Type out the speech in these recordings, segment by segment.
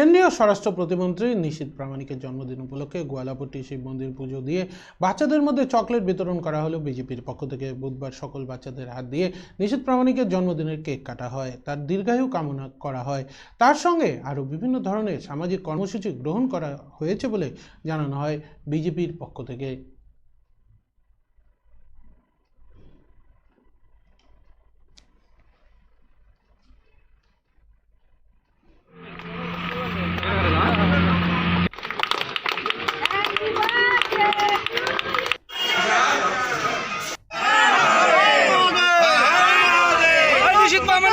কেন্দ্রীয় স্বরাষ্ট্র প্রতিমন্ত্রী নিশীত প্রামাণিকের জন্মদিন উপলক্ষে গোয়ালাপট্টি শিব মন্দির পুজো দিয়ে বাচ্চাদের মধ্যে চকলেট বিতরণ করা হলো বিজেপির পক্ষ থেকে। বুধবার সকল বাচ্চাদের হাত দিয়ে নিশীত প্রামাণিকের জন্মদিনের কেক কাটা হয়, তার দীর্ঘায়ু কামনা করা হয়। তার সঙ্গে আরও বিভিন্ন ধরনের সামাজিক কর্মসূচি গ্রহণ করা হয়েছে বলে জানানো হয় বিজেপির পক্ষ থেকে।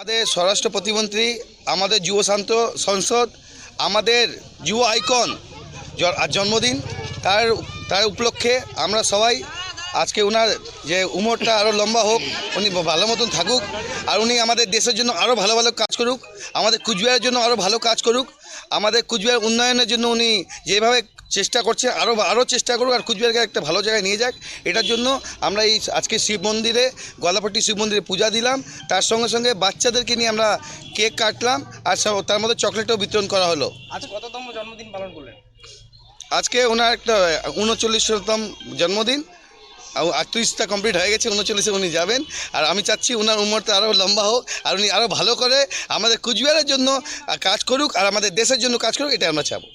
আমাদের স্বরাষ্ট্র প্রতিমন্ত্রী, আমাদের যুব শান্ত সংসদ, আমাদের যুব আইকন জন্মদিন, তার তার উপলক্ষে আমরা সবাই আজকে ওনার যে উমরটা আরও লম্বা হোক, উনি ভালো মতন থাকুক, আর উনি আমাদের দেশের জন্য আরও ভালো ভালো কাজ করুক, আমাদের কুচবিহারের জন্য আরও ভালো কাজ করুক, আমাদের কুচবিহার উন্নয়নের জন্য উনি যেভাবে চেষ্টা করছে আরও আরও চেষ্টা করুক আর কুচবিহারকে একটা ভালো জায়গায় নিয়ে যাক। এটার জন্য আমরা এই আজকে শিব মন্দিরে গলাপট্টি শিব মন্দিরে পূজা দিলাম। তার সঙ্গে সঙ্গে বাচ্চাদেরকে নিয়ে আমরা কেক কাটলাম আর তার মধ্যে চকলেটও বিতরণ করা হলো। আজ কততম জন্মদিন পালন করলেন? আজকে ওনার একটা উনচল্লিশতম জন্মদিন। আটত্রিশটা কমপ্লিট হয়ে গেছে উনচল্লিশে উনি যাবেন। আর আমি চাচ্ছি ওনার উমরটা আরও লম্বা হোক আর উনি আরও ভালো করে আমাদের কুচবিহারের জন্য কাজ করুক আর আমাদের দেশের জন্য কাজ করুক এটা আমরা চাবো।